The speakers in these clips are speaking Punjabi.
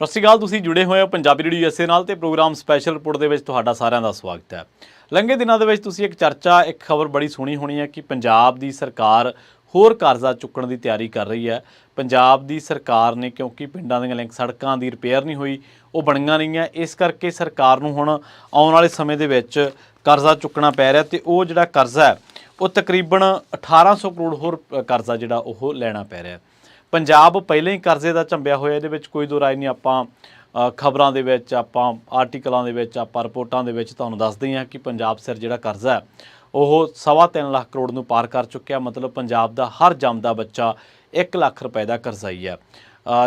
ਸਤਿ ਸ਼੍ਰੀ ਅਕਾਲ, ਤੁਸੀਂ ਜੁੜੇ ਹੋਏ ਹੋ ਪੰਜਾਬੀ ਰੇਡੀਓ ਯੂਐਸਏ ਨਾਲ ਤੇ ਪ੍ਰੋਗਰਾਮ ਸਪੈਸ਼ਲ ਰਿਪੋਰਟ ਦੇ ਵਿੱਚ ਤੁਹਾਡਾ ਸਾਰਿਆਂ ਦਾ ਸਵਾਗਤ ਹੈ। ਲੰਘੇ ਦਿਨਾਂ ਦੇ ਵਿੱਚ ਤੁਸੀਂ ਇੱਕ ਚਰਚਾ, ਇੱਕ ਖਬਰ ਬੜੀ ਸੁਣੀ ਹੋਣੀ ਹੈ ਕਿ ਪੰਜਾਬ ਦੀ ਸਰਕਾਰ ਹੋਰ ਕਰਜ਼ਾ ਚੁੱਕਣ ਦੀ ਤਿਆਰੀ ਕਰ ਰਹੀ ਹੈ। ਪੰਜਾਬ ਦੀ ਸਰਕਾਰ ਨੇ ਕਿਉਂਕਿ ਪਿੰਡਾਂ ਦੀਆਂ ਲਿੰਕ ਸੜਕਾਂ ਦੀ ਰਿਪੇਅਰ ਨਹੀਂ ਹੋਈ, ਉਹ ਬਣੀਆਂ ਨਹੀਂ ਹੈ। ਇਸ ਕਰਕੇ ਸਰਕਾਰ ਨੂੰ ਹੁਣ ਆਉਣ ਵਾਲੇ ਸਮੇਂ ਦੇ ਵਿੱਚ ਕਰਜ਼ਾ ਚੁੱਕਣਾ ਪੈ ਰਿਹਾ ਤੇ ਉਹ ਜਿਹੜਾ ਕਰਜ਼ਾ ਹੈ, ਉਹ ਤਕਰੀਬਨ 1800 ਕਰੋੜ ਹੋਰ ਕਰਜ਼ਾ ਜਿਹੜਾ ਉਹ ਲੈਣਾ ਪੈ ਰਿਹਾ ਪੰਜਾਬ ਪਹਿਲਾਂ ਹੀ ਕਰਜ਼ੇ ਦਾ ਝੰਬਿਆ ਹੋਇਆ, ਇਹਦੇ ਵਿੱਚ ਕੋਈ ਦੋ ਰਾਏ ਨਹੀਂ। ਆਪਾਂ ਖਬਰਾਂ ਦੇ ਵਿੱਚ, ਆਪਾਂ ਆਰਟੀਕਲਾਂ ਦੇ ਵਿੱਚ, ਆਪਾਂ ਰਿਪੋਰਟਾਂ ਦੇ ਵਿੱਚ ਤੁਹਾਨੂੰ ਦੱਸਦੇ ਹਾਂ ਕਿ ਪੰਜਾਬ ਸਿਰ ਜਿਹੜਾ ਕਰਜ਼ਾ ਹੈ, ਉਹ ਸਵਾ ਤਿੰਨ ਲੱਖ ਕਰੋੜ ਨੂੰ ਪਾਰ ਕਰ ਚੁੱਕਿਆ। ਮਤਲਬ ਪੰਜਾਬ ਦਾ ਹਰ ਜੰਮਦਾ ਬੱਚਾ 1 ਲੱਖ ਰੁਪਏ ਦਾ ਕਰਜ਼ਾ ਹੀ ਹੈ।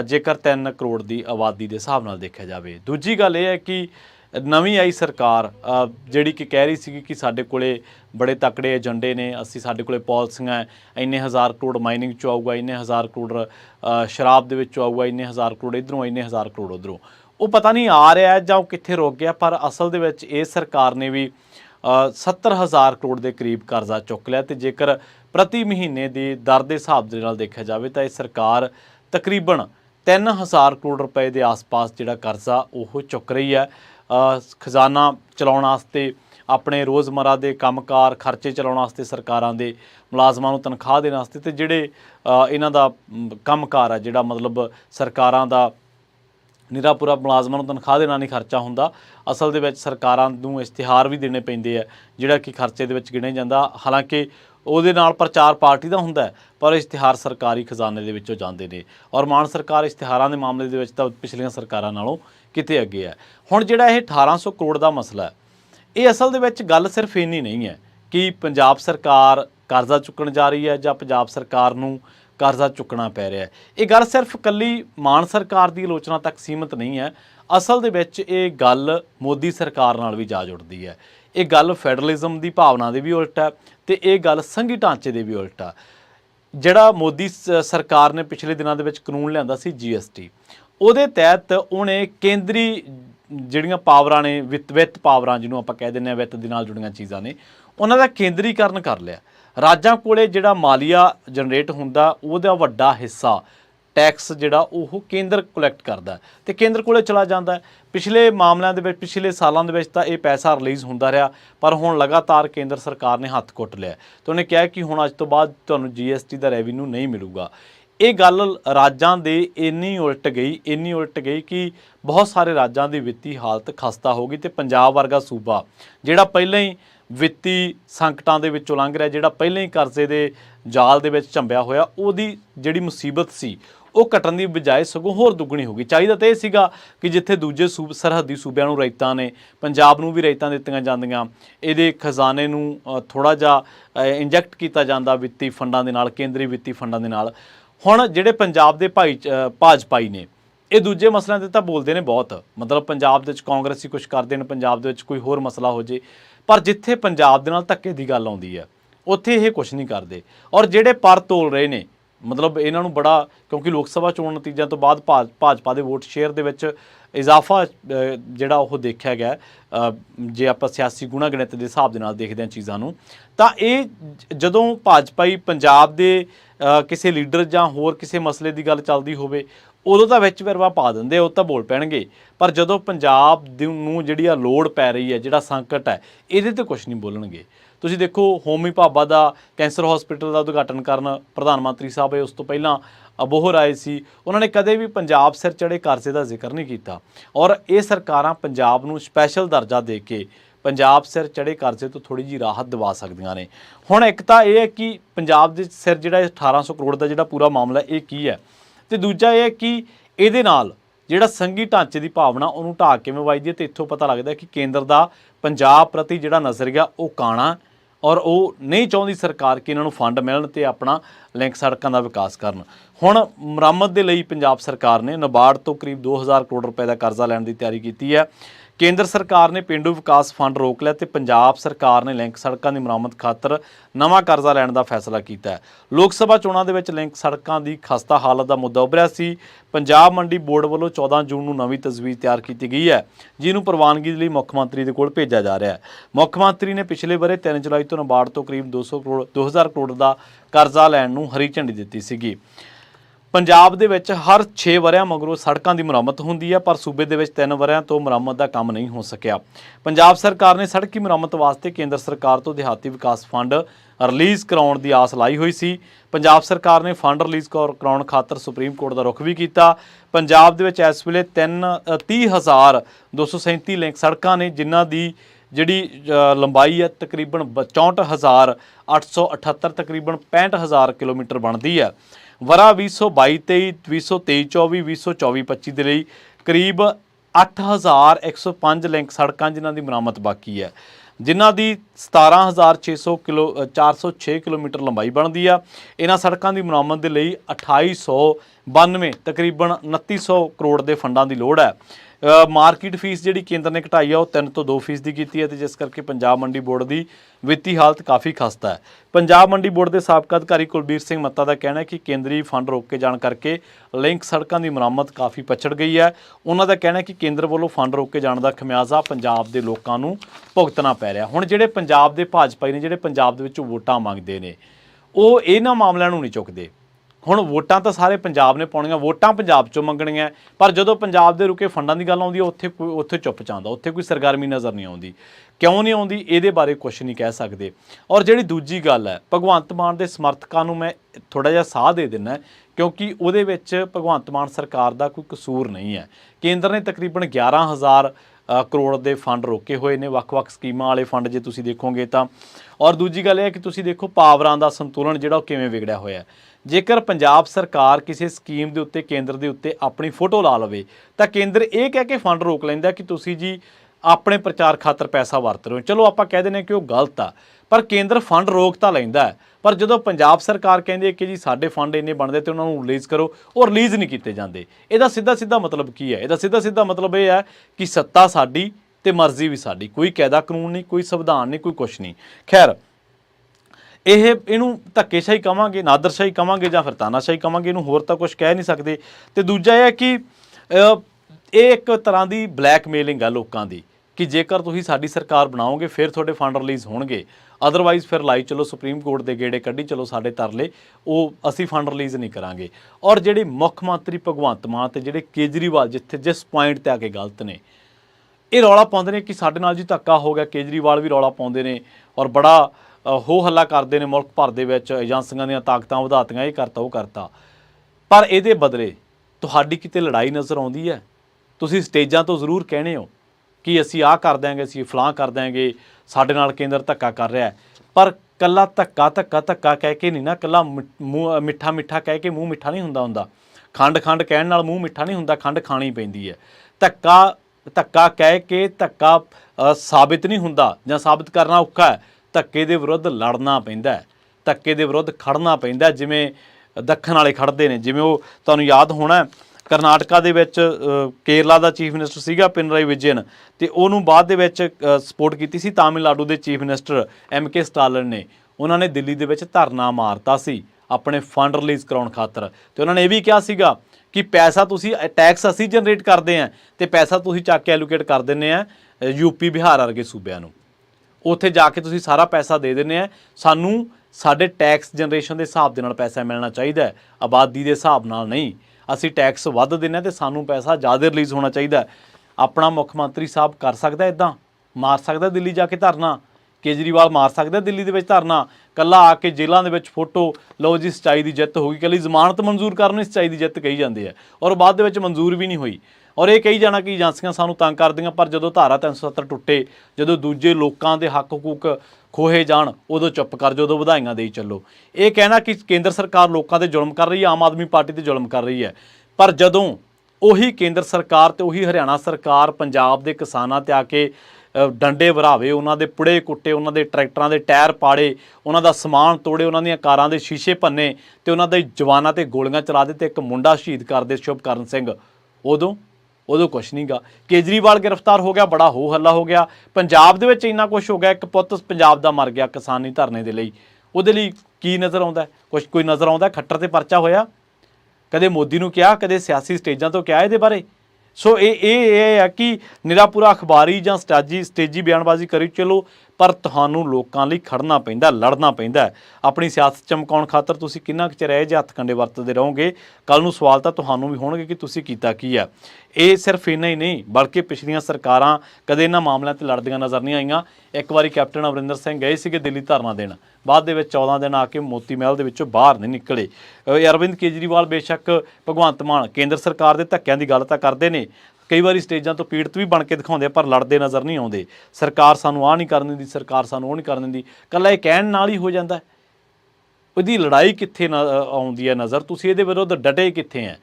ਜੇਕਰ 3 ਕਰੋੜ ਦੀ ਆਬਾਦੀ ਦੇ ਹਿਸਾਬ ਨਾਲ ਦੇਖਿਆ ਜਾਵੇ। ਦੂਜੀ ਗੱਲ ਇਹ ਹੈ ਕਿ ਨਵੀਂ ਆਈ ਸਰਕਾਰ ਜਿਹੜੀ ਕਿ ਕਹਿ ਰਹੀ ਸੀ ਕਿ ਸਾਡੇ ਕੋਲੇ ਬੜੇ ਤਕੜੇ ਏਜੰਡੇ ਨੇ ਅਸੀਂ ਸਾਡੇ ਕੋਲੇ ਪਾਲਿਸੀਆਂ ਇੰਨੇ ਹਜ਼ਾਰ ਕਰੋੜ ਮਾਈਨਿੰਗ ਚੋਂ ਆਊਗਾ ਇੰਨੇ ਹਜ਼ਾਰ ਕਰੋੜ ਸ਼ਰਾਬ ਦੇ ਵਿੱਚੋਂ ਆਊਗਾ ਇੰਨੇ ਹਜ਼ਾਰ ਕਰੋੜ ਇਧਰੋਂ ਇੰਨੇ ਹਜ਼ਾਰ ਕਰੋੜ ਉਧਰੋਂ। ਉਹ ਪਤਾ ਨਹੀਂ ਆ ਰਿਹਾ ਜਾਂ ਉਹ ਕਿੱਥੇ ਰੁਕ ਗਿਆ ਪਰ ਅਸਲ ਦੇ ਵਿੱਚ ਇਹ ਸਰਕਾਰ ਨੇ ਵੀ ਅ, 70000 ਕਰੋੜ ਦੇ ਕਰੀਬ ਕਰਜ਼ਾ ਚੁੱਕ ਲਿਆ ਤੇ ਜੇਕਰ ਪ੍ਰਤੀ ਮਹੀਨੇ ਦੀ ਦਰ ਦੇ ਹਿਸਾਬ ਦੇ ਨਾਲ ਦੇਖਿਆ ਜਾਵੇ ਤਾਂ ਇਹ ਸਰਕਾਰ ਤਕਰੀਬਨ 3000 ਕਰੋੜ ਰੁਪਏ ਦੇ ਆਸ-ਪਾਸ ਜਿਹੜਾ ਕਰਜ਼ਾ ਉਹ ਚੁੱਕ ਰਹੀ ਹੈ ਖਜ਼ਾਨਾ ਚਲਾਉਣ ਵਾਸਤੇ ਆਪਣੇ ਰੋਜ਼ਮਰਾ ਦੇ ਕੰਮਕਾਰ ਖਰਚੇ ਚਲਾਉਣ ਵਾਸਤੇ ਸਰਕਾਰਾਂ ਦੇ ਮੁਲਾਜ਼ਮਾਂ ਨੂੰ ਤਨਖਾਹ ਦੇਣ ਵਾਸਤੇ ਤੇ ਜਿਹੜੇ ਇਹਨਾਂ ਦਾ ਮ, ਕੰਮਕਾਰ ਆ ਜਿਹੜਾ ਮਤਲਬ ਸਰਕਾਰਾਂ ਦਾ ਨਿਰਾਪੁਰਾ ਮੁਲਾਜ਼ਮਾਂ ਨੂੰ ਤਨਖਾਹ ਦੇਣਾ ਨਹੀਂ ਖਰਚਾ ਹੁੰਦਾ ਅਸਲ ਦੇ ਵਿੱਚ ਸਰਕਾਰਾਂ ਨੂੰ ਇਸ਼ਤਿਹਾਰ ਵੀ ਦੇਣੇ ਪੈਂਦੇ ਆ ਜਿਹੜਾ ਕਿ ਖਰਚੇ ਦੇ ਵਿੱਚ ਗਿਣਿਆ ਜਾਂਦਾ ਹਾਲਾਂਕਿ ਉਹਦੇ ਨਾਲ ਪ੍ਰਚਾਰ ਪਾਰਟੀ ਦਾ ਹੁੰਦਾ ਪਰ ਇਸ਼ਤਿਹਾਰ ਸਰਕਾਰੀ ਖਜ਼ਾਨੇ ਦੇ ਵਿੱਚੋਂ ਜਾਂਦੇ ਨੇ ਔਰ ਮਾਨ ਸਰਕਾਰ ਇਸ਼ਤਿਹਾਰਾਂ ਦੇ ਮਾਮਲੇ ਦੇ ਵਿੱਚ ਤਾਂ ਪਿਛਲੀਆਂ ਸਰਕਾਰਾਂ ਨਾਲੋਂ ਕਿਤੇ ਅੱਗੇ ਹੈ। ਹੁਣ ਜਿਹੜਾ ਇਹ 1800 ਕਰੋੜ ਦਾ ਮਸਲਾ ਇਹ ਅਸਲ ਦੇ ਵਿੱਚ ਗੱਲ ਸਿਰਫ ਇੰਨੀ ਨਹੀਂ ਹੈ ਕਿ ਪੰਜਾਬ ਸਰਕਾਰ ਕਰਜ਼ਾ ਚੁੱਕਣ ਜਾ ਰਹੀ ਹੈ ਜਾਂ ਪੰਜਾਬ ਸਰਕਾਰ ਨੂੰ ਕਰਜ਼ਾ ਚੁੱਕਣਾ ਪੈ ਰਿਹਾ ਹੈ। ਇਹ ਗੱਲ ਸਿਰਫ ਕੱਲੀ ਮਾਨ ਸਰਕਾਰ ਦੀ ਆਲੋਚਨਾ ਤੱਕ ਸੀਮਿਤ ਨਹੀਂ ਹੈ। ਅਸਲ ਦੇ ਵਿੱਚ ਇਹ ਗੱਲ ਮੋਦੀ ਸਰਕਾਰ ਨਾਲ ਵੀ ਜਾ ਜੁੜਦੀ ਹੈ। ਇਹ ਗੱਲ ਫੈਡਰਲਿਜ਼ਮ ਦੀ ਭਾਵਨਾ ਦੇ ਵੀ ਉਲਟ ਹੈ ਤੇ ਇਹ ਗੱਲ ਸੰਘੀ ਢਾਂਚੇ ਦੇ ਵੀ ਉਲਟ ਹੈ। ਜਿਹੜਾ ਮੋਦੀ ਸ- ਸਰਕਾਰ ਨੇ ਪਿਛਲੇ ਦਿਨਾਂ ਦੇ ਵਿੱਚ ਕਾਨੂੰਨ ਲਿਆਂਦਾ ਸੀ ਜੀਐਸਟੀ ਉਹਦੇ ਤਹਿਤ ਉਹਨੇ ਕੇਂਦਰੀ ਜਿਹੜੀਆਂ ਪਾਵਰਾਂ ਨੇ, ਵਿੱਤ ਵਿੱਤ ਪਾਵਰਾਂ ਜਿਹਨੂੰ ਆਪਾਂ ਕਹਿ ਦਿੰਦੇ ਆ ਵਿੱਤ ਦੇ ਨਾਲ ਜੁੜੀਆਂ ਚੀਜ਼ਾਂ ਨੇ, ਉਹਨਾਂ ਦਾ ਕੇਂਦਰੀਕਰਨ ਕਰ ਲਿਆ। ਰਾਜਾਂ ਕੋਲੇ ਜਿਹੜਾ ਮਾਲੀਆ ਜਨਰੇਟ ਹੁੰਦਾ, ਉਹਦਾ ਵੱਡਾ ਹਿੱਸਾ ਟੈਕਸ ਜਿਹੜਾ ਉਹ ਕੇਂਦਰ ਕਲੈਕਟ ਕਰਦਾ ਹੈ ਤੇ ਕੇਂਦਰ ਕੋਲੇ ਚਲਾ ਜਾਂਦਾ ਪਿਛਲੇ ਮਾਮਲਿਆਂ ਦੇ ਵਿੱਚ, ਪਿਛਲੇ ਸਾਲਾਂ ਦੇ ਵਿੱਚ ਤਾਂ ਇਹ ਪੈਸਾ ਰਿਲੀਜ਼ ਹੁੰਦਾ ਰਿਹਾ, ਪਰ ਹੁਣ ਲਗਾਤਾਰ ਕੇਂਦਰ ਸਰਕਾਰ ਨੇ ਹੱਥ ਕੁੱਟ ਲਿਆ ਤੇ ਉਹਨੇ ਕਿਹਾ ਕਿ ਹੁਣ ਅੱਜ ਤੋਂ ਬਾਅਦ ਤੁਹਾਨੂੰ ਜੀਐਸਟੀ ਦਾ ਰੈਵਨਿਊ ਨਹੀਂ ਮਿਲੂਗਾ। ਇਹ ਗੱਲ ਰਾਜਾਂ ਦੇ ਇੰਨੀ ਉਲਟ ਗਈ, ਇੰਨੀ ਉਲਟ ਗਈ ਕਿ ਬਹੁਤ ਸਾਰੇ ਰਾਜਾਂ ਦੀ ਵਿੱਤੀ ਹਾਲਤ ਖਸਤਾ ਹੋ ਗਈ ਤੇ ਪੰਜਾਬ ਵਰਗਾ ਸੂਬਾ, ਜਿਹੜਾ ਪਹਿਲਾਂ ਹੀ ਵਿੱਤੀ ਸੰਕਟਾਂ ਦੇ ਵਿੱਚੋਂ ਲੰਘ ਰਿਹਾ, ਜਿਹੜਾ ਪਹਿਲਾਂ ਹੀ ਕਰਜ਼ੇ ਦੇ ਜਾਲ ਦੇ ਵਿੱਚ ਝੰਬਿਆ ਹੋਇਆ, ਉਹਦੀ ਜਿਹੜੀ ਮੁਸੀਬਤ ਸੀ ਉਹ ਘਟਣ ਦੀ ਬਜਾਏ ਸਗੋਂ ਹੋਰ ਦੁੱਗਣੀ ਹੋ ਗਈ। ਚਾਹੀਦਾ ਤਾਂ ਇਹ ਸੀਗਾ ਕਿ ਜਿੱਥੇ ਦੂਜੇ ਸੂਬ, ਸਰਹੱਦੀ ਸੂਬਿਆਂ ਨੂੰ ਰੈਤਾਂ ਨੇ, ਪੰਜਾਬ ਨੂੰ ਵੀ ਰੈਤਾਂ ਦਿੱਤੀਆਂ ਜਾਂਦੀਆਂ, ਇਹਦੇ ਖਜ਼ਾਨੇ ਨੂੰ ਥੋੜਾ ਜਿਹਾ ਇੰਜੈਕਟ ਕੀਤਾ ਜਾਂਦਾ ਵਿੱਤੀ ਫੰਡਾਂ ਦੇ ਨਾਲ, ਕੇਂਦਰੀ ਵਿੱਤੀ ਫੰਡਾਂ ਦੇ ਨਾਲ। ਹੁਣ ਜਿਹੜੇ ਪੰਜਾਬ ਦੇ ਭਾਈ ਭਾਜਪਾਈ ਨੇ, ਇਹ ਦੂਜੇ ਮਸਲਿਆਂ ਤੇ ਤਾਂ ਬੋਲਦੇ ਨੇ ਬਹੁਤ। ਮਤਲਬ ਪੰਜਾਬ ਦੇ ਵਿੱਚ ਕਾਂਗਰਸੀ ਕੁਝ ਕਰਦੇ ਨੇ, ਪੰਜਾਬ ਦੇ ਵਿੱਚ ਕੋਈ ਹੋਰ ਮਸਲਾ ਹੋ ਜੇ। ਪਰ ਜਿੱਥੇ ਪੰਜਾਬ ਦੇ ਨਾਲ ਧੱਕੇ ਦੀ ਗੱਲ ਆਉਂਦੀ ਹੈ, ਉੱਥੇ ਇਹ ਕੁਝ ਨਹੀਂ ਕਰਦੇ। ਔਰ ਜਿਹੜੇ ਪਰ ਤੋਲ ਰਹੇ ਨੇ ਮਤਲਬ ਇਹਨਾਂ ਨੂੰ ਬੜਾ, ਕਿਉਂਕਿ ਲੋਕ ਸਭਾ ਚੋਣ ਨਤੀਜਿਆਂ ਤੋਂ ਬਾਅਦ ਭਾ- ਭਾਜਪਾ ਦੇ ਵੋਟ ਸ਼ੇਅਰ ਦੇ ਵਿੱਚ ਇਜ਼ਾਫਾ ਜਿਹੜਾ ਉਹ ਦੇਖਿਆ ਗਿਆ ਜੇ ਆਪਾਂ ਸਿਆਸੀ ਗੁਣਾ ਗਣਿਤ ਦੇ ਹਿਸਾਬ ਦੇ ਨਾਲ ਦੇਖਦੇ ਹਾਂ ਚੀਜ਼ਾਂ ਨੂੰ, ਤਾਂ ਇਹ ਜਦੋਂ ਭਾਜਪਾਈ ਪੰਜਾਬ ਦੇ ਕਿਸੇ ਲੀਡਰ ਜਾਂ ਹੋਰ ਕਿਸੇ ਮਸਲੇ ਦੀ ਗੱਲ ਚੱਲਦੀ ਹੋਵੇ, ਉਦੋਂ ਤਾਂ ਵਿੱਚ ਵਰਵਾ ਪਾ ਦਿੰਦੇ ਉਹ ਤਾਂ ਬੋਲ ਪੈਣਗੇ। ਪਰ ਜਦੋਂ ਪੰਜਾਬ ਦੀ ਨੂੰ ਜਿਹੜੀ ਆ ਲੋੜ ਪੈ ਰਹੀ ਹੈ, ਜਿਹੜਾ ਸੰਕਟ ਹੈ, ਇਹਦੇ ਤੇ ਕੁਝ ਨਹੀਂ ਬੋਲਣਗੇ। ਤੁਸੀਂ ਦੇਖੋ, ਹੋਮੀ ਭਾਬਾ ਦਾ ਕੈਂਸਰ ਹਸਪੀਟਲ ਦਾ ਉਦਘਾਟਨ ਕਰਨ ਪ੍ਰਧਾਨ ਮੰਤਰੀ ਸਾਹਿਬ ਇਹ ਉਸ ਤੋਂ ਪਹਿਲਾਂ ਅਬੋਹਰ ਆਏ ਸੀ। ਉਹਨਾਂ ਨੇ ਕਦੇ ਵੀ ਪੰਜਾਬ ਸਿਰ ਚੜੇ ਕਰਜ਼ੇ ਦਾ ਜ਼ਿਕਰ ਨਹੀਂ ਕੀਤਾ। ਔਰ ਇਹ ਸਰਕਾਰਾਂ ਪੰਜਾਬ ਨੂੰ ਸਪੈਸ਼ਲ ਦਰਜਾ ਦੇ ਕੇ ਪੰਜਾਬ ਸਿਰ ਚੜੇ ਕਰਜ਼ੇ ਤੋਂ ਥੋੜੀ ਜੀ ਰਾਹਤ ਦਿਵਾ ਸਕਦੀਆਂ ਨੇ। ਹੁਣ ਇੱਕ ਤਾਂ ਇਹ ਹੈ ਕਿ ਪੰਜਾਬ ਦੇ ਸਿਰ ਜਿਹੜਾ ਇਹ 1800 ਕਰੋੜ ਦਾ ਜਿਹੜਾ ਪੂਰਾ ਮਾਮਲਾ, ਇਹ ਕੀ ਹੈ? ਤੇ ਦੂਜਾ ਇਹ ਹੈ ਕਿ ਇਹਦੇ ਨਾਲ ਜਿਹੜਾ ਸੰਘੀ ਢਾਂਚੇ ਦੀ ਭਾਵਨਾ ਉਹਨੂੰ ਢਾਹ ਕਿਵੇਂ ਵੱਜਦੀ ਹੈ, ਤੇ ਇੱਥੋਂ ਪਤਾ ਲੱਗਦਾ ਕਿ ਕੇਂਦਰ ਦਾ ਪੰਜਾਬ ਪ੍ਰਤੀ ਜਿਹੜਾ ਨਜ਼ਰੀਆ ਉਹ ਕਾਣਾ ਔਰ ਉਹ ਨਹੀਂ ਚਾਹੁੰਦੀ ਸਰਕਾਰ ਕਿ ਇਹਨਾਂ ਨੂੰ ਫੰਡ ਮਿਲਣ ਤੇ ਆਪਣਾ ਲਿੰਕ ਸੜਕਾਂ ਦਾ ਵਿਕਾਸ ਕਰਨ। ਹੁਣ ਮੁਰੰਮਤ ਦੇ ਲਈ ਪੰਜਾਬ ਸਰਕਾਰ ਨੇ ਨਬਾਰਡ ਤੋਂ ਕਰੀਬ 2000 ਕਰੋੜ ਰੁਪਏ ਦਾ ਕਰਜ਼ਾ ਲੈਣ ਦੀ ਤਿਆਰੀ ਕੀਤੀ ਹੈ। ਕੇਂਦਰ ਸਰਕਾਰ ਨੇ ਪਿੰਡੂ ਵਿਕਾਸ ਫੰਡ ਰੋਕ ਲਿਆ ਤੇ ਪੰਜਾਬ ਸਰਕਾਰ ਨੇ ਲਿੰਕ ਸੜਕਾਂ ਦੀ ਮੁਰੰਮਤ ਖਾਤਰ ਨਵਾਂ ਕਰਜ਼ਾ ਲੈਣ ਦਾ ਫੈਸਲਾ ਕੀਤਾ ਹੈ। ਲੋਕ ਸਭਾ ਚੋਣਾਂ ਦੇ ਵਿੱਚ ਲਿੰਕ ਸੜਕਾਂ ਦੀ ਖਸਤਾ ਹਾਲਤ ਦਾ ਮੁੱਦਾ ਉਭਰਿਆ ਸੀ। ਪੰਜਾਬ ਮੰਡੀ ਬੋਰਡ ਵੱਲੋਂ 14 ਜੂਨ ਨੂੰ ਨਵੀਂ ਤਜਵੀਜ਼ ਤਿਆਰ ਕੀਤੀ ਗਈ ਹੈ, ਜਿਹਨੂੰ ਪ੍ਰਵਾਨਗੀ ਲਈ ਮੁੱਖ ਮੰਤਰੀ ਦੇ ਕੋਲ ਭੇਜਿਆ ਜਾ ਰਿਹਾ ਹੈ। ਮੁੱਖ ਮੰਤਰੀ ਨੇ ਪਿਛਲੇ ਬਰੇ 3 ਜੁਲਾਈ ਤੋਂ ਨਾਬਾਰਡ ਤੋਂ ਕਰੀਬ 200 ਕਰੋੜ 2000 ਕਰੋੜ ਦਾ ਕਰਜ਼ਾ ਲੈਣ ਨੂੰ ਹਰੀ ਝੰਡੀ ਦਿੱਤੀ ਸੀਗੀ। ਪੰਜਾਬ ਦੇ ਵਿੱਚ ਹਰ 6 ਵਰਿਆਂ ਮਗਰੋਂ ਸੜਕਾਂ ਦੀ ਮੁਰੰਮਤ ਹੁੰਦੀ ਹੈ, ਪਰ ਸੂਬੇ ਦੇ ਵਿੱਚ 3 ਵਰਿਆਂ ਤੋਂ ਮੁਰੰਮਤ ਦਾ ਕੰਮ ਨਹੀਂ ਹੋ ਸਕਿਆ। ਪੰਜਾਬ ਸਰਕਾਰ ਨੇ ਸੜਕੀ ਮੁਰੰਮਤ ਵਾਸਤੇ ਕੇਂਦਰ ਸਰਕਾਰ ਤੋਂ ਦਿਹਾਤੀ ਵਿਕਾਸ ਫੰਡ ਰਿਲੀਜ਼ ਕਰਾਉਣ ਦੀ ਆਸ ਲਾਈ ਹੋਈ ਸੀ। ਪੰਜਾਬ ਸਰਕਾਰ ਨੇ ਫੰਡ ਰਿਲੀਜ਼ ਕਰ- ਕਰਾਉਣ ਖਾਤਰ ਸੁਪਰੀਮ ਕੋਰਟ ਦਾ ਰੁਖ ਵੀ ਕੀਤਾ। ਪੰਜਾਬ ਦੇ ਵਿੱਚ ਇਸ ਵੇਲੇ 3 30237 ਲਿੰਕ ਸੜਕਾਂ ਨੇ, ਜਿਨ੍ਹਾਂ ਦੀ ਜਿਹੜੀ ਲੰਬਾਈ ਹੈ ਤਕਰੀਬਨ ਬ- 64878 ਤਕਰੀਬਨ 65000 ਕਿਲੋਮੀਟਰ ਬਣਦੀ ਹੈ। ਵਰਾ 2022 23 2023 24 2024 25 ਦੇ ਲਈ ਕਰੀਬ 8105 ਲਿੰਕ ਸੜਕਾਂ ਜਿਨ੍ਹਾਂ ਦੀ ਮੁਰੰਮਤ ਬਾਕੀ ਹੈ। ਜਿਨ੍ਹਾਂ ਦੀ 17600 ਕਿਲੋ ਅ, 406 ਕਿਲੋਮੀਟਰ ਲੰਬਾਈ ਬਣਦੀ ਆ। ਇਹਨਾਂ ਸੜਕਾਂ ਦੀ ਮੁਰੰਮਤ ਦੇ ਲਈ 2892 ਤਕਰੀਬਨ 2900 ਕਰੋੜ ਦੇ ਫੰਡਾਂ ਦੀ ਲੋੜ ਹੈ। ਮਾਰਕੀਟ ਫੀਸ ਜਿਹੜੀ ਕੇਂਦਰ ਨੇ ਘਟਾਈ ਆ, ਉਹ 3 ਤੋਂ 2 ਫੀਸ ਦੀ ਕੀਤੀ ਹੈ ਤੇ ਜਿਸ ਕਰਕੇ ਪੰਜਾਬ ਮੰਡੀ ਬੋਰਡ ਦੀ ਵਿੱਤੀ ਹਾਲਤ ਕਾਫੀ ਖਸਤਾ ਹੈ। ਪੰਜਾਬ ਮੰਡੀ ਬੋਰਡ ਦੇ ਸਾਬਕਾ ਅਧਿਕਾਰੀ ਕੁਲਬੀਰ ਸਿੰਘ ਮੱਤਾ ਦਾ ਕਹਿਣਾ ਹੈ ਕਿ ਕੇਂਦਰੀ ਫੰਡ ਰੋਕੇ ਜਾਣ ਕਰਕੇ ਲਿੰਕ ਸੜਕਾਂ ਦੀ ਮੁਰੰਮਤ ਕਾਫੀ ਪਛੜ ਗਈ ਹੈ। ਉਹਨਾਂ ਦਾ ਕਹਿਣਾ ਹੈ ਕਿ ਕੇਂਦਰ ਵੱਲੋਂ ਫੰਡ ਰੋਕੇ ਜਾਣ ਦਾ ਖਮਿਆਜ਼ਾ ਪੰਜਾਬ ਦੇ ਲੋਕਾਂ ਨੂੰ ਭੁਗਤਣਾ ਪੈ ਰਿਹਾ। ਹੁਣ ਜਿਹੜੇ ਪੰਜਾਬ ਦੇ ਭਾਜਪਾਈ ਨੇ, ਜਿਹੜੇ ਪੰਜਾਬ ਦੇ ਵਿੱਚੋਂ ਵੋਟਾਂ ਮੰਗਦੇ ਨੇ, ਉਹ ਇਹਨਾਂ ਮਾਮਲਿਆਂ ਨੂੰ ਨਹੀਂ ਚੁੱਕਦੇ। ਹੁਣ ਵੋਟਾਂ ਤਾਂ ਸਾਰੇ ਪੰਜਾਬ ਨੇ ਪਾਉਣੀਆਂ ਵੋਟਾਂ ਪੰਜਾਬ ਚੋਂ ਮੰਗਣੀਆਂ ਪਰ ਜਦੋਂ ਪੰਜਾਬ ਦੇ ਰੁਕੇ ਫੰਡਾਂ ਦੀ ਗੱਲ ਆਉਂਦੀ ਹੈ ਉੱਥੇ ਕੋਈ ਉੱਥੇ ਚੁੱਪ ਚਾਂਦਾ ਉੱਥੇ ਕੋਈ ਸਰਗਰਮੀ ਨਜ਼ਰ ਨਹੀਂ ਆਉਂਦੀ। ਕਿਉਂ ਨਹੀਂ ਆਉਂਦੀ? ਇਹਦੇ ਬਾਰੇ ਕੁਝ ਨਹੀਂ ਕਹਿ ਸਕਦੇ। ਔਰ ਜਿਹੜੀ ਦੂਜੀ ਗੱਲ ਹੈ ਭਗਵੰਤ ਮਾਨ ਦੇ ਸਮਰਥਕਾਂ ਨੂੰ ਮੈਂ ਥੋੜਾ ਜਿਹਾ ਸਾਹ ਦੇ ਦਿੰਦਾ ਕਿਉਂਕਿ ਉਹਦੇ ਵਿੱਚ ਭਗਵੰਤ ਮਾਨ ਸਰਕਾਰ ਦਾ ਕੋਈ ਕਸੂਰ ਨਹੀਂ ਹੈ। ਕੇਂਦਰ ਨੇ ਤਕਰੀਬਨ 11000 ਅ, ਕਰੋੜ ਦੇ ਫੰਡ ਰੋਕੇ ਹੋਏ ਨੇ ਵੱਖ-ਵੱਖ ਸਕੀਮਾਂ ਵਾਲੇ ਫੰਡ ਜੇ ਤੁਸੀਂ ਦੇਖੋਗੇ ਤਾਂ। ਔਰ ਦੂਜੀ ਗੱਲ ਇਹ ਹੈ ਕਿ ਤੁਸੀਂ ਦੇਖੋ ਪਾਵਰਾਂ ਦਾ ਸੰਤੁਲਨ ਜਿਹੜਾ ਉਹ ਕਿਵੇਂ ਵਿਗੜਿਆ ਹੋਇਆ ਹੈ। ਜੇਕਰ ਪੰਜਾਬ ਸਰਕਾਰ ਕਿਸੇ ਸਕੀਮ ਦੇ ਉੱਤੇ, ਕੇਂਦਰ ਦੇ ਉੱਤੇ ਆਪਣੀ ਫੋਟੋ ਲਾ ਲਵੇ, ਤਾਂ ਕੇਂਦਰ ਇਹ ਕਹਿ ਕੇ ਫੰਡ ਰੋਕ ਲੈਂਦਾ ਕਿ ਤੁਸੀਂ ਜੀ ਆਪਣੇ ਪ੍ਰਚਾਰ ਖਾਤਰ ਪੈਸਾ ਵਰਤ ਰਹੇ ਹੋ। ਚਲੋ ਆਪਾਂ ਕਹਿ ਦਿੰਦੇ ਹਾਂ ਕਿ ਉਹ ਗਲਤ ਆ, ਪਰ ਕੇਂਦਰ ਫੰਡ ਰੋਕ ਤਾਂ ਲੈਂਦਾ ਪਰ ਜਦੋਂ ਪੰਜਾਬ ਸਰਕਾਰ ਕਹਿੰਦੀ ਹੈ ਕਿ ਜੀ ਸਾਡੇ ਫੰਡ ਇੰਨੇ ਬਣਦੇ ਤੇ ਉਹਨਾਂ ਨੂੰ ਰਿਲੀਜ਼ ਕਰੋ, ਉਹ ਰਿਲੀਜ਼ ਨਹੀਂ ਕੀਤੇ ਜਾਂਦੇ। ਇਹਦਾ ਸਿੱਧਾ ਸਿੱਧਾ ਮਤਲਬ ਕੀ ਹੈ? ਇਹਦਾ ਸਿੱਧਾ ਸਿੱਧਾ ਮਤਲਬ ਇਹ ਹੈ ਕਿ ਸੱਤਾ ਸਾਡੀ ਤੇ ਮਰਜ਼ੀ ਵੀ ਸਾਡੀ। ਕੋਈ ਕਾਇਦਾ ਕਾਨੂੰਨ ਨਹੀਂ, ਕੋਈ ਸੰਵਿਧਾਨ ਨਹੀਂ, ਕੋਈ ਕੁਛ ਨਹੀਂ। ਖੈਰ ਇਹ ਇਹਨੂੰ ਧੱਕੇਸ਼ਾਹੀ ਕਵਾਂਗੇ, ਨਾਦਰਸ਼ਾਹੀ ਕਵਾਂਗੇ ਜਾਂ ਫਿਰ ਤਾਨਾਸ਼ਾਹੀ ਕਵਾਂਗੇ, ਇਹਨੂੰ ਹੋਰ ਤਾਂ ਕੁਝ ਕਹਿ ਨਹੀਂ ਸਕਦੇ। ਤੇ ਦੂਜਾ ਇਹ ਹੈ ਕਿ ਇਹ ਇੱਕ ਤਰ੍ਹਾਂ ਦੀ ਬਲੈਕਮੇਲਿੰਗ ਆ ਲੋਕਾਂ ਦੀ ਕਿ ਜੇਕਰ ਤੁਸੀਂ ਸਾਡੀ ਸਰਕਾਰ ਬਣਾਓਗੇ, ਫਿਰ ਤੁਹਾਡੇ ਫੰਡ ਰਿਲੀਜ਼ ਹੋਣਗੇ। ਅਦਰਵਾਈਜ਼ ਫਿਰ ਲਾਈ ਚਲੋ ਸੁਪਰੀਮ ਕੋਰਟ ਦੇ ਗੇੜੇ ਕੱਢੀ ਚਲੋ ਸਾਡੇ ਤਰਲੇ, ਉਹ ਅਸੀਂ ਫੰਡ ਰਿਲੀਜ਼ ਨਹੀਂ ਕਰਾਂਗੇ। ਔਰ ਜਿਹੜੇ ਮੁੱਖ ਮੰਤਰੀ ਭਗਵੰਤ ਮਾਨ ਤੇ ਜਿਹੜੇ ਕੇਜਰੀਵਾਲ ਜਿੱਥੇ ਜਿਸ ਪੁਆਇੰਟ ਤੇ ਆ ਕੇ ਗਲਤ ਨੇ, ਇਹ ਰੌਲਾ ਪਾਉਂਦੇ ਨੇ ਕਿ ਸਾਡੇ ਨਾਲ ਜੀ ਧੱਕਾ ਹੋ ਗਿਆ, ਕੇਜਰੀਵਾਲ ਵੀ ਰੌਲਾ ਪਾਉਂਦੇ ਨੇ ਔਰ ਬੜਾ ਹੋ ਹੱਲਾ ਕਰਦੇ ਨੇ ਮੁਲਕ ਭਰ ਦੇ ਵਿੱਚ, ਏਜੰਸੀਆਂ ਦੀਆਂ ਤਾਕਤਾਂ ਵਧਾਤੀਆਂ, ਇਹ ਕਰਤਾ, ਉਹ ਕਰਤਾ। ਪਰ ਇਹਦੇ ਬਦਲੇ ਤੁਹਾਡੀ ਕਿਤੇ ਲੜਾਈ ਨਜ਼ਰ ਆਉਂਦੀ ਹੈ? ਤੁਸੀਂ ਸਟੇਜਾਂ ਤੋਂ ਜ਼ਰੂਰ ਕਹਿਣੇ ਹੋ ਕਿ ਅਸੀਂ ਆਹ ਕਰ ਦਿਆਂਗੇ, ਅਸੀਂ ਫਲਾਂ ਕਰ ਦਿਆਂਗੇ, ਸਾਡੇ ਨਾਲ ਕੇਂਦਰ ਧੱਕਾ ਕਰ ਰਿਹਾ ਪਰ ਕੱਲਾ ਧੱਕਾ ਧੱਕਾ ਧੱਕਾ ਕਹਿ ਕੇ ਨਹੀਂ ਨਾ, ਕੱਲਾ ਮੂੰਹ ਮਿੱਠਾ ਮਿੱਠਾ ਕਹਿ ਕੇ ਮੂੰਹ ਮਿੱਠਾ ਨਹੀਂ ਹੁੰਦਾ ਹੁੰਦਾ। ਖੰਡ ਖੰਡ ਕਹਿਣ ਨਾਲ ਮੂੰਹ ਮਿੱਠਾ ਨਹੀਂ ਹੁੰਦਾ, ਖੰਡ ਖਾਣੀ ਪੈਂਦੀ ਹੈ। ਧੱਕਾ ਧੱਕਾ ਕਹਿ ਕੇ ਧੱਕਾ ਸਾਬਿਤ ਨਹੀਂ ਹੁੰਦਾ ਜਾਂ ਸਾਬਿਤ ਕਰਨਾ ਔਖਾ ਹੈ। ਧੱਕੇ ਦੇ ਵਿਰੁੱਧ ਲੜਨਾ ਪੈਂਦਾ ਧੱਕੇ ਦੇ ਵਿਰੁੱਧ ਖੜਨਾ ਪੈਂਦਾ ਜਿਵੇਂ ਦੱਖਣ ਵਾਲੇ ਖੜਦੇ ਨੇ। ਜਿਵੇਂ ਉਹ ਤੁਹਾਨੂੰ ਯਾਦ ਹੋਣਾ ਕਰਨਾਟਕਾ ਦੇ ਵਿੱਚ ਕੇਰਲਾ ਦਾ ਚੀਫ ਮਿਨਿਸਟਰ ਸੀਗਾ ਪਿਨਰਾਈ ਵਿਜਯਨ ਤੇ ਉਹਨੂੰ ਬਾਅਦ ਦੇ ਵਿੱਚ ਸਪੋਰਟ ਕੀਤੀ ਸੀ ਤਾਮਿਲਨਾਡੂ ਦੇ chief minister M K Stalin ਨੇ। ਉਹਨਾਂ ਨੇ ਦਿੱਲੀ ਦੇ ਵਿੱਚ ਧਰਨਾ ਮਾਰਤਾ ਸੀ ਆਪਣੇ ਫੰਡ ਰਿਲੀਜ਼ ਕਰਾਉਣ ਖਾਤਰ। ਤੇ ਉਹਨਾਂ ਨੇ ਇਹ ਵੀ ਕਿਹਾ ਸੀਗਾ ਕਿ ਪੈਸਾ ਤੁਸੀਂ ਟੈਕਸ ਅਸੀਂ ਜਨਰੇਟ ਕਰਦੇ ਆਂ ਤੇ ਪੈਸਾ ਤੁਸੀਂ ਚੱਕ ਕੇ ਐਲੋਕੇਟ ਕਰ ਦਿੰਨੇ ਆ ਯੂਪੀ ਬਿਹਾਰ ਵਰਗੇ ਸੂਬਿਆਂ ਨੂੰ। ਉੱਥੇ ਜਾ ਕੇ ਤੁਸੀਂ ਸਾਰਾ ਪੈਸਾ ਦੇ ਦਿੰਦੇ ਆ। ਸਾਨੂੰ ਸਾਡੇ ਟੈਕਸ ਜਨਰੇਸ਼ਨ ਦੇ ਹਿਸਾਬ ਦੇ ਨਾਲ ਪੈਸਾ ਮਿਲਣਾ ਚਾਹੀਦਾ ਹੈ। ਆਬਾਦੀ ਦੇ ਹਿਸਾਬ ਨਾਲ ਨਹੀਂ। ਅਸੀਂ ਟੈਕਸ ਵੱਧ ਦਿੰਦੇ ਹਾਂ ਤੇ ਸਾਨੂੰ ਪੈਸਾ ਜ਼ਿਆਦਾ ਰਿਲੀਜ਼ ਹੋਣਾ ਚਾਹੀਦਾ ਆਪਣਾ ਮੁੱਖ ਮੰਤਰੀ ਸਾਹਿਬ ਕਰ ਸਕਦਾ ਇਦਾਂ ਮਾਰ ਸਕਦਾ ਦਿੱਲੀ ਜਾ ਕੇ ਧਰਨਾ? ਕੇਜਰੀਵਾਲ ਮਾਰ ਸਕਦਾ ਦਿੱਲੀ ਦੇ ਵਿੱਚ ਧਰਨਾ? ਕੱਲਾ ਆ ਕੇ ਜੇਲ੍ਹਾਂ ਦੇ ਵਿੱਚ ਫੋਟੋ, ਲਓ ਜੀ, ਸਚਾਈ ਦੀ ਜਿੱਤ ਹੋ ਗਈ। ਕੱਲੀ ਜ਼ਮਾਨਤ ਮਨਜ਼ੂਰ ਕਰਨ ਨੂੰ ਸਚਾਈ ਦੀ ਜਿੱਤ ਕਹੀ ਜਾਂਦੇ ਆ ਔਰ ਬਾਅਦ ਦੇ ਵਿੱਚ ਮਨਜ਼ੂਰ ਵੀ ਨਹੀਂ ਹੋਈ। ਔਰ ਇਹ ਕਹੀ ਜਾਣਾ ਕਿ ਏਜੰਸੀਆਂ ਸਾਨੂੰ ਤੰਗ ਕਰਦੀਆਂ, ਪਰ ਜਦੋਂ ਧਾਰਾ 370 ਟੁੱਟੇ, ਜਦੋਂ ਦੂਜੇ ਲੋਕਾਂ ਦੇ ਹੱਕ ਹਕੂਕ ਖੋਹੇ ਜਾਣ, ਉਦੋਂ ਚੁੱਪ ਕਰ ਜੋ ਉਦੋਂ ਵਧਾਈਆਂ ਦੇਈ ਚੱਲੋ। ਇਹ ਕਹਿਣਾ ਕਿ ਕੇਂਦਰ ਸਰਕਾਰ ਲੋਕਾਂ ਤੇ ਜ਼ੁਲਮ ਕਰ ਰਹੀ ਹੈ, ਆਮ ਆਦਮੀ ਪਾਰਟੀ ਤੇ ਜ਼ੁਲਮ ਕਰ ਰਹੀ ਹੈ। ਪਰ ਜਦੋਂ ਉਹੀ ਕੇਂਦਰ ਸਰਕਾਰ ਤੇ ਉਹੀ ਹਰਿਆਣਾ ਸਰਕਾਰ ਪੰਜਾਬ ਦੇ ਕਿਸਾਨਾਂ ਤੇ ਆ ਕੇ ਡੰਡੇ ਵਰਾਵੇ, ਉਹਨਾਂ ਦੇ ਪੁੜੇ ਕੁੱਟੇ, ਉਹਨਾਂ ਦੇ ਟਰੈਕਟਰਾਂ ਦੇ ਟਾਇਰ ਪਾੜੇ, ਉਹਨਾਂ ਦਾ ਸਮਾਨ ਤੋੜੇ, ਉਹਨਾਂ ਦੀਆਂ ਕਾਰਾਂ ਦੇ ਸ਼ੀਸ਼ੇ ਭੰਨੇ ਤੇ ਉਹਨਾਂ ਦੇ ਜਵਾਨਾਂ ਤੇ ਗੋਲੀਆਂ ਚਲਾ ਦਿੱਤੇ, ਇੱਕ ਮੁੰਡਾ ਸ਼ਹੀਦ ਕਰਦੇ ਸ਼ੁਭਕਰਨ ਸਿੰਘ। ਉਦੋਂ ਉਦੋਂ ਕੁਛ ਨਹੀਂਗਾ ਕੇਜਰੀਵਾਲ ਗ੍ਰਿਫਤਾਰ ਹੋ ਗਿਆ, ਬੜਾ ਹੋ ਹੱਲਾ ਹੋ ਗਿਆ। ਪੰਜਾਬ ਦੇ ਵਿੱਚ ਇੰਨਾ ਕੁਝ ਹੋ ਗਿਆ, ਇੱਕ ਪੁੱਤ ਪੰਜਾਬ ਦਾ ਮਰ ਗਿਆ ਕਿਸਾਨੀ ਧਰਨੇ ਦੇ ਲਈ। ਉਹਦੇ ਲਈ ਕੀ ਨਜ਼ਰ ਆਉਂਦਾ? ਹੈ? ਕੁਛ ਕੋਈ ਨਜ਼ਰ ਆਉਂਦਾ? ਖੱਟਰ ਤੇ ਪਰਚਾ ਹੋਇਆ? ਕਦੇ ਮੋਦੀ ਨੂੰ ਕਿਹਾ, ਕਦੇ ਸਿਆਸੀ ਸਟੇਜਾਂ ਤੋਂ ਕਿਹਾ ਇਹਦੇ ਬਾਰੇ? ਸੋ ਇਹ ਇਹ ਇਹ ਹੈ ਕਿ ਨਿਰਾਪੂਰਾ ਅਖਬਾਰੀ ਜਾਂ ਸਟਾਜੀ, ਸਟੇਜੀ ਬਿਆਨਬਾਜ਼ੀ ਕਰੀ, ਚਲੋ ਪਰ ਤੁਹਾਨੂੰ ਲੋਕਾਂ ਲਈ ਖੜਨਾ ਪੈਂਦਾ, ਲੜਨਾ ਪੈਂਦਾ ਆਪਣੀ ਸਿਆਸਤ ਚਮਕਾਉਣ ਖਾਤਰ ਤੁਸੀਂ ਕਿੰਨਾ ਕੁ ਚਿਰ ਇਹ ਜਿਹੇ ਹੱਥ ਕੰਡੇ ਵਰਤਦੇ ਰਹੋਗੇ? ਕੱਲ ਨੂੰ ਸਵਾਲ ਤਾਂ ਤੁਹਾਨੂੰ ਵੀ ਹੋਣਗੇ ਕਿ ਤੁਸੀਂ ਕੀਤਾ ਕੀ ਆ ਇਹ ਸਿਰਫ ਇੰਨਾ ਹੀ ਨਹੀਂ, ਬਲਕਿ ਪਿਛਲੀਆਂ ਸਰਕਾਰਾਂ ਕਦੇ ਇਹਨਾਂ ਮਾਮਲਿਆਂ ਤੇ ਲੜਦੀਆਂ ਨਜ਼ਰ ਨਹੀਂ ਆਈਆਂ। ਇੱਕ ਵਾਰੀ ਕੈਪਟਨ ਅਮਰਿੰਦਰ ਸਿੰਘ ਗਏ ਸੀਗੇ ਦਿੱਲੀ ਧਰਨਾ ਦੇਣ। ਬਾਅਦ ਦੇ ਵਿੱਚ 14 ਦਿਨ ਆ ਕੇ ਮੋਤੀ ਮਹਿਲ ਦੇ ਵਿੱਚੋਂ ਬਾਹਰ ਨਹੀਂ ਨਿਕਲੇ। ਅਰਵਿੰਦ ਕੇਜਰੀਵਾਲ ਬੇਸ਼ੱਕ ਭਗਵੰਤ ਮਾਨ, ਕੇਂਦਰ ਸਰਕਾਰ ਦੇ ਧੱਕਿਆਂ ਦੀ ਗੱਲ ਤਾਂ ਕਰਦੇ ਨੇ। ਕਈ ਵਾਰੀ ਸਟੇਜਾਂ ਤੋਂ ਪੀੜਤ ਵੀ ਬਣ ਕੇ ਦਿਖਾਉਂਦੇ ਆ, ਪਰ ਲੜਦੇ ਨਜ਼ਰ ਨਹੀਂ ਆਉਂਦੇ। ਸਰਕਾਰ ਸਾਨੂੰ ਆਹ ਨਹੀਂ ਕਰਨ ਦਿੰਦੀ ਸਰਕਾਰ ਸਾਨੂੰ ਉਹ ਨਹੀਂ ਕਰਨ ਦਿੰਦੀ। ਕੱਲਾ ਇਹ ਕਹਿਣ ਨਾਲ ਹੀ ਹੋ ਜਾਂਦਾ ਹੈ। ਉਹਦੀ ਲੜਾਈ ਕਿੱਥੇ ਨ- ਆਉਂਦੀ ਹੈ ਨਜ਼ਰ? ਤੁਸੀਂ ਇਹਦੇ ਵਿਰੁੱਧ ਡਟੇ ਕਿੱਥੇ ਹੈ?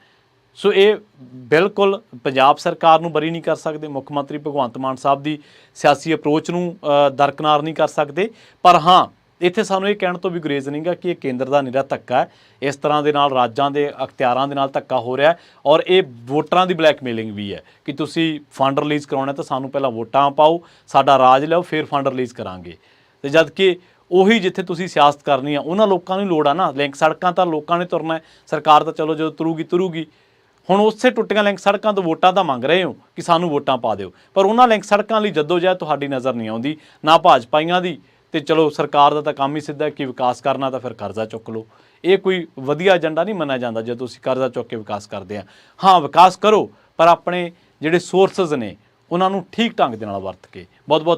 ਸੋ ਇਹ ਬਿਲਕੁਲ ਪੰਜਾਬ ਸਰਕਾਰ ਨੂੰ ਬਰੀ ਨਹੀਂ ਕਰ ਸਕਦੇ ਮੁੱਖ ਮੰਤਰੀ ਭਗਵੰਤ ਮਾਨ ਸਾਹਿਬ ਦੀ ਸਿਆਸੀ ਅਪਰੋਚ ਨੂੰ ਦਰਕਨਾਰ ਨਹੀਂ ਕਰ ਸਕਦੇ। ਪਰ ਹਾਂ ਇੱਥੇ ਸਾਨੂੰ ਇਹ ਕਹਿਣ ਤੋਂ ਵੀ ਗੁਰੇਜ਼ ਨਹੀਂਗਾ ਕਿ ਇਹ ਕੇਂਦਰ ਦਾ ਨਿਰਾ ਧੱਕਾ ਹੈ। ਇਸ ਤਰ੍ਹਾਂ ਦੇ ਨਾਲ ਰਾਜਾਂ ਦੇ ਅਖਤਿਆਰਾਂ ਦੇ ਨਾਲ ਧੱਕਾ ਹੋ ਰਿਹਾ ਔਰ ਇਹ ਵੋਟਰਾਂ ਦੀ ਬਲੈਕਮੇਲਿੰਗ ਵੀ ਹੈ ਕਿ ਤੁਸੀਂ ਫੰਡ ਰਿਲੀਜ਼ ਕਰਾਉਣਾ ਤਾਂ ਸਾਨੂੰ ਪਹਿਲਾਂ ਵੋਟਾਂ ਪਾਓ, ਸਾਡਾ ਰਾਜ ਲਿਆਓ, ਫਿਰ ਫੰਡ ਰਿਲੀਜ਼ ਕਰਾਂਗੇ। ਤੇ ਜਦ ਕਿ ਉਹੀ ਜਿੱਥੇ ਤੁਸੀਂ ਸਿਆਸਤ ਕਰਨੀ ਆ ਉਹਨਾਂ ਲੋਕਾਂ ਨੂੰ ਲੋੜ ਆ ਨਾ। ਲਿੰਕ ਸੜਕਾਂ ਤਾਂ ਲੋਕਾਂ ਨੇ ਤੁਰਨਾ ਸਰਕਾਰ ਤਾਂ ਚਲੋ ਜਦੋਂ ਤੁਰੂਗੀ ਤੁਰੂਗੀ। ਹੁਣ ਉਸੇ ਟੁੱਟੀਆਂ ਲਿੰਕ ਸੜਕਾਂ ਤੋਂ ਵੋਟਾਂ ਤਾਂ ਮੰਗ ਰਹੇ ਹੋ ਕਿ ਸਾਨੂੰ ਵੋਟਾਂ ਪਾ ਦਿਓ। ਪਰ ਉਹਨਾਂ ਲਿੰਕ ਸੜਕਾਂ ਲਈ ਜਦੋਜਹਿਦ ਤੁਹਾਡੀ ਨਜ਼ਰ ਨਹੀਂ ਆਉਂਦੀ, ਨਾ ਭਾਜਪਾਈਆਂ ਦੀ। ਤੇ ਚਲੋ ਸਰਕਾਰ ਦਾ ਤਾਂ ਕੰਮ ਹੀ ਸਿੱਧਾ ਕਿ ਵਿਕਾਸ ਕਰਨਾ ਤਾਂ ਫਿਰ ਕਰਜ਼ਾ ਚੁੱਕ ਲਓ। ਇਹ ਕੋਈ ਵਧੀਆ ਏਜੰਡਾ ਨਹੀਂ ਮੰਨਿਆ ਜਾਂਦਾ ਜੇ ਤੁਸੀਂ ਕਰਜ਼ਾ ਚੁੱਕ ਕੇ ਵਿਕਾਸ ਕਰਦੇ ਆ। ਹਾਂ, ਵਿਕਾਸ ਕਰੋ, ਪਰ ਆਪਣੇ ਜਿਹੜੇ ਸੋਰਸਸ ਨੇ, ਉਹਨਾਂ ਨੂੰ ਠੀਕ ਢੰਗ ਦੇ ਨਾਲ ਵਰਤ ਕੇ ਬਹੁਤ ਬਹੁਤ